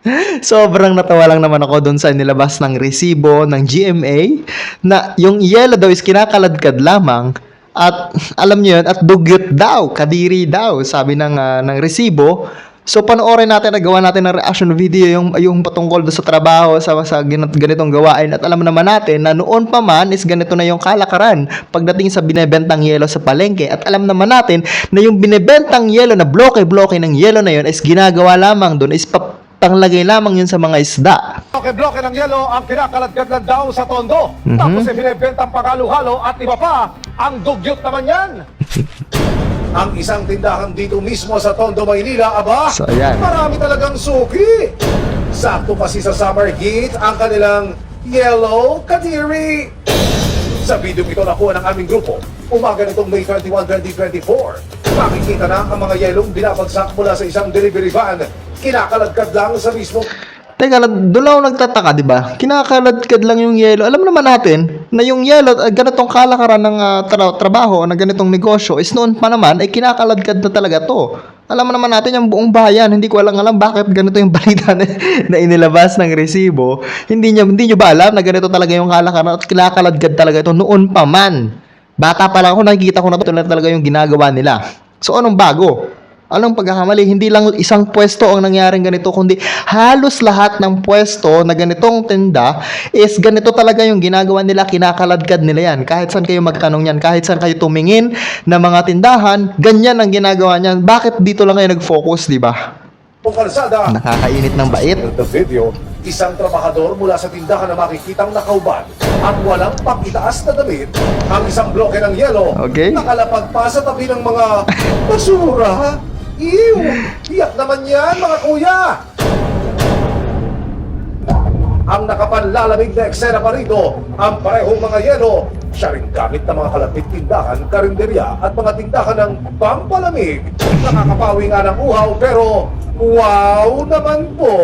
Sobrang natawa lang naman ako doon sa nilabas ng resibo ng GMA na yung yellow daw is kinakaladkad lamang at alam niyo yun, at dugyot daw, kadiri daw, sabi ng, ah, ng resibo. So panoorin natin, nagawa natin ng reaction video yung, yung patungkol sa trabaho, sa, sa ganit- ganitong gawain. At alam naman natin na noon pa man is ganito na yung kalakaran pagdating sa binebentang yelo sa palengke. At alam naman natin na yung binebentang yelo na bloke-bloke ng yelo na yun is ginagawa lamang doon is pa, panglagay lamang yun sa mga isda. Bloke-bloke ng yelo ang kinakaladkad lang daw sa tondo. Mhm. Tapos ay binibentang pangalo-halo at iba pa, ang dugyot naman yan. ang isang tindahan dito mismo sa Tondo, Maynila, aba, So, ayan. marami talagang suki. Sakto kasi sa summer heat ang kanilang yellow kadiri. Sa video ito nakuha ng aming grupo, umaga nitong May 21, 2024. Makikita na ang mga yelong binabagsak mula sa isang delivery van. Kinakaladkad lang sa mismo Teka doon ako nagtataka, di ba? Kinakaladkad lang yung yelo. Alam naman natin na yung yelo, uh, ganitong kalakaran ng ah, tra- trabaho na ganitong negosyo is noon pa naman ay kinakaladkad na talaga to. Alam naman natin yung buong bayan, hindi ko alam alam bakit ganito yung balita na, na inilabas ng resibo. Hindi niyo hindi niyo ba alam na ganito talaga yung kalakaran at kinakaladkad talaga ito noon pa man. Bata pa lang ako nakikita ko na ito na talaga yung ginagawa nila. So anong bago? Anong pagkakamali? Hindi lang isang pwesto ang nangyaring ganito, kundi halos lahat ng pwesto na ganitong tinda is ganito talaga yung ginagawa nila, kinakaladkad nila yan. Kahit saan kayo magtanong yan, kahit saan kayo tumingin na mga tindahan, ganyan ang ginagawa niyan. Bakit dito lang kayo nag-focus, di ba? Kalsada, Nakakainit ng bait. the video, isang trabahador mula sa tindahan na makikitang nakauban at walang pakitaas na damit, ang isang bloke ng yelo, Okay. nakalapag pa sa tabi ng mga basura. Ew! Iyak naman yan, mga kuya! Ang nakapanlalamig na eksena pa rito, ang parehong mga yelo, siya rin gamit ng mga kalapit tindahan, karinderya at mga tindahan ng pampalamig. Nakakapawi nga ng uhaw pero wow naman po!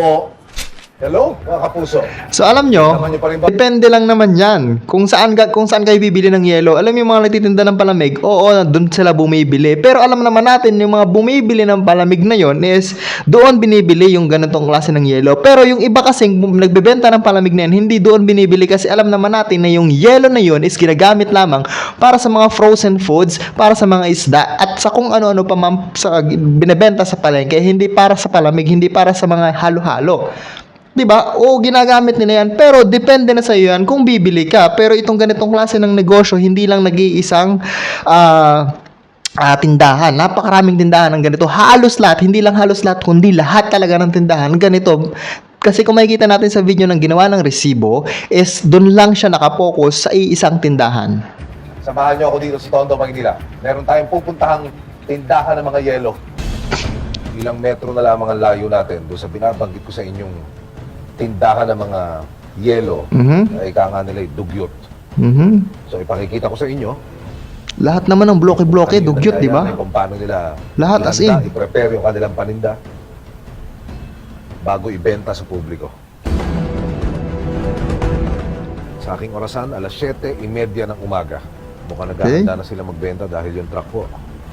Hello, mga kapuso. So alam nyo, depende lang naman yan. Kung saan, kung saan kayo bibili ng yelo. Alam yung mga nagtitinda ng palamig, oo, doon sila bumibili. Pero alam naman natin, yung mga bumibili ng palamig na yon is doon binibili yung ganitong klase ng yelo. Pero yung iba kasing nagbebenta ng palamig na yun, hindi doon binibili kasi alam naman natin na yung yelo na yun is ginagamit lamang para sa mga frozen foods, para sa mga isda, at sa kung ano-ano pa man sa binebenta sa palengke, hindi para sa palamig, hindi para sa mga halo-halo. 'Di ba? O ginagamit nila 'yan, pero depende na sa iyo 'yan kung bibili ka. Pero itong ganitong klase ng negosyo, hindi lang nag-iisang ah ah, tindahan. Napakaraming tindahan ng ganito. Halos lahat, hindi lang halos lahat, kundi lahat talaga ng tindahan ganito. Kasi kung makikita natin sa video ng ginawa ng resibo, is doon lang siya nakapokus sa iisang tindahan. Samahan niyo ako dito sa Tondo, Maynila. Meron tayong pupuntahang tindahan ng mga yelo. Ilang metro na lamang ang layo natin doon sa binabanggit ko sa inyong tindahan ng mga yelo. Mhm. Na ika nga nila dugyot. Mhm. So ipakikita ko sa inyo. Lahat naman ng bloke-bloke, dugyot, di ba? Kung paano nila Lahat as in. i-prepare yung kanilang paninda bago ibenta sa publiko. Sa aking orasan, alas 7.30 ng umaga. Mukhang naghahanda na sila magbenta dahil yung truck po,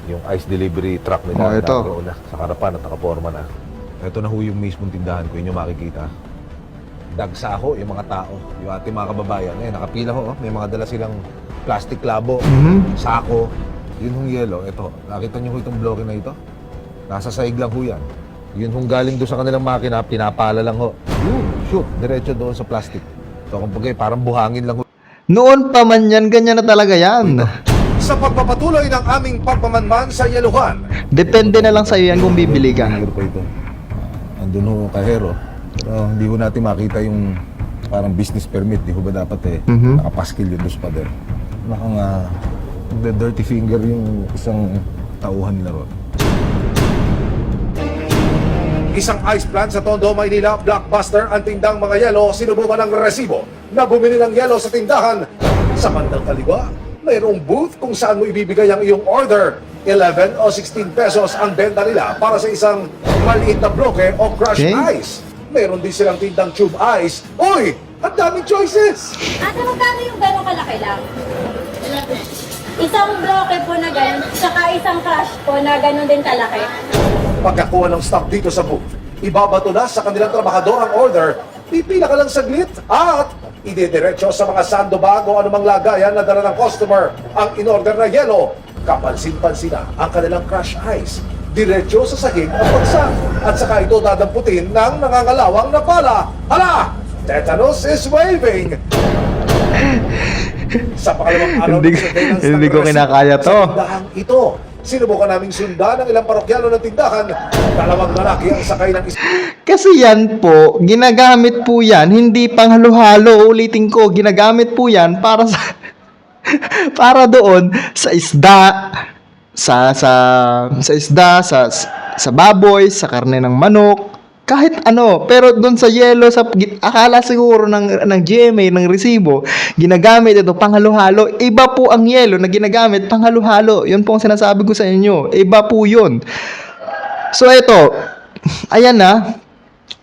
yung ice delivery truck nila, Oh, ito. na sa harapan at nakaporma na. Ito na ho yung mismong tindahan ko, yun yung makikita. Dagsa ho, yung mga tao, yung ating mga kababayan. Eh, nakapila ho, oh. may mga dala silang plastic labo, Mhm. sako, yun hong yelo. Ito, nakita niyo ho itong bloke na ito? Nasa saig lang ho yan. Yun hong galing doon sa kanilang makina, pinapala lang ho. Yun, shoot, diretso doon sa plastic. So, kung pagay, parang buhangin lang ho. Noon pa man yan, ganyan na talaga yan. Sa pagpapatuloy ng aming pagpamanman sa yeluhan. Depende na lang sa iyo yan kung bibili ka. Pa ito. Andun ho, kahero. Pero hindi ho natin makita yung parang business permit. Di ho ba dapat eh, Mhm. nakapaskil yung dos pa din. Nakang uh, dirty finger yung isang tauhan nila ron. Isang ice plant sa Tondo, Maynila, Blockbuster, ang tindang mga yelo, sinubukan ng resibo na bumili ng yelo sa tindahan. Sa bandang kaliwa, mayroong booth kung saan mo ibibigay ang iyong order. 11 o 16 pesos ang benta nila para sa isang maliit na bloke o crushed Okay. ice. Mayroon din silang tindang tube ice. Uy! Ang daming choices! Ate, magkano yung gano'ng kalaki lang? Isang bloke po na gano'n, tsaka isang crush po na gano'n din kalaki. Pagkakuha ng stock dito sa booth, ibabato na sa kanilang trabahador ang order, pipila ka lang saglit at idediretso sa mga sandbag o anumang lagayan na dala ng customer ang in-order na yelo. Kapansin-pansin na ang kanilang crush ice. Diretso sa sahig ang bagsak at saka ito dadamputin ng nangangalawang na pala. Hala! Tetanus is waving! Sa pangalawang araw Hindi hindi ko kinakaya to. Sa ito, sinubukan naming sundan ng ilang parokyano ng tindahan. Dalawang lalaki ang sakay ng is- Kasi yan po, ginagamit po yan, hindi pang halo-halo. Ulitin ko, ginagamit po yan para sa para doon sa isda, sa sa sa isda, sa sa baboy, sa karne ng manok, kahit ano. Pero doon sa yelo, sa akala siguro ng ng GMA ng resibo, ginagamit ito pang halo-halo. Iba po ang yelo na ginagamit pang halo-halo. 'Yun po ang sinasabi ko sa inyo. Iba po 'yun. So eto, ayan na,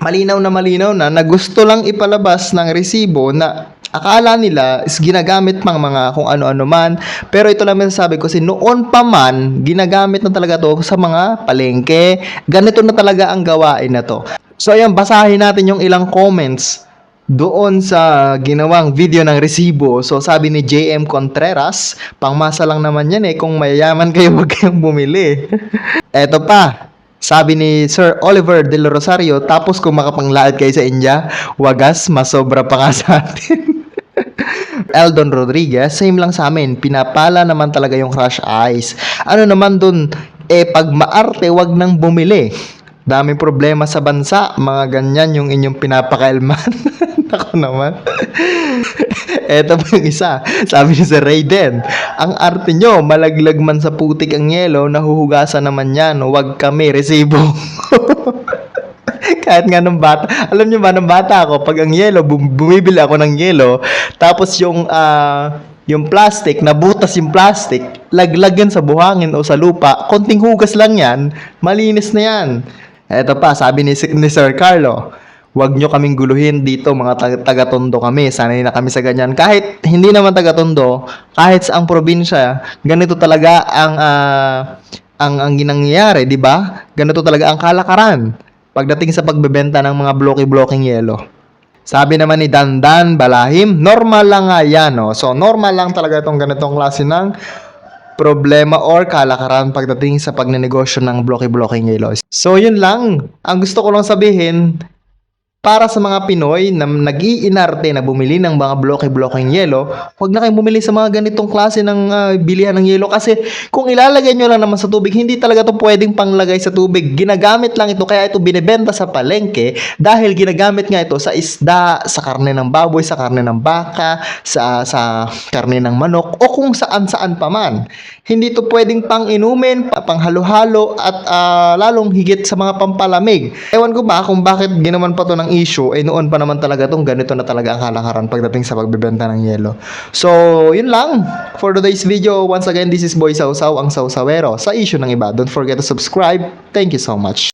malinaw na malinaw na na gusto lang ipalabas ng resibo na akala nila is ginagamit pang mga kung ano-ano man. Pero ito lang masasabi ko kasi noon pa man, ginagamit na talaga to sa mga palengke. Ganito na talaga ang gawain na to. So ayan, basahin natin yung ilang comments doon sa ginawang video ng resibo. So sabi ni JM Contreras, pangmasa lang naman yan eh, kung mayayaman kayo wag kayong bumili. Eto pa, sabi ni Sir Oliver Del Rosario, tapos kung makapanglaad kayo sa India, wagas, masobra pa nga sa atin. Eldon Rodriguez, same lang sa amin. Pinapala naman talaga yung crush ice. Ano naman dun, eh pag maarte, wag nang bumili. Daming problema sa bansa, mga ganyan yung inyong pinapakailman. Ako naman. Eto pa yung isa. Sabi ni Sir Raiden, ang arte nyo, malaglag man sa putik ang yelo, nahuhugasan naman yan. Huwag kami, resibo. Kahit nga nung bata, alam nyo ba, nung bata ako, pag ang yelo, bum- bumibili ako ng yelo, tapos yung, ah, yung plastic, nabutas yung plastic, laglagan sa buhangin o sa lupa, konting hugas lang yan, malinis na yan. Eto pa, sabi ni, ni Sir Carlo, Huwag nyo kaming guluhin dito, mga tag- taga-tondo kami. Sanay na kami sa ganyan. Kahit hindi naman taga-tondo, kahit sa ang probinsya, ganito talaga ang ah, ang ang ginangyayari, 'di ba? Ganito talaga ang kalakaran pagdating sa pagbebenta ng mga blocky-blocking yelo. Sabi naman ni Dandan Balahim, normal lang nga yan. No? So, normal lang talaga itong ganitong klase ng problema or kalakaran pagdating sa pagnenegosyo ng blocky-blocking yelo. So, yun lang. Ang gusto ko lang sabihin, para sa mga Pinoy na nag-iinarte na bumili ng mga bloke-blokeng yelo, huwag na kayong bumili sa mga ganitong klase ng ah, bilihan ng yelo kasi kung ilalagay nyo lang naman sa tubig, hindi talaga to pwedeng panglagay sa tubig. Ginagamit lang ito kaya ito binebenta sa palengke dahil ginagamit nga ito sa isda, sa karne ng baboy, sa karne ng baka, sa sa karne ng manok o kung saan-saan pa man. Hindi to pwedeng pang inumin, pa- pang halo-halo at ah, lalong higit sa mga pampalamig. Ewan ko ba kung bakit ginawan pa to ng issue, eh noon pa naman talaga tong ganito na talaga ang kalakaran pagdating sa pagbebenta ng yelo. So, yun lang for today's video. Once again, this is Boy Sausaw, ang Sausawero sa issue ng iba. Don't forget to subscribe. Thank you so much.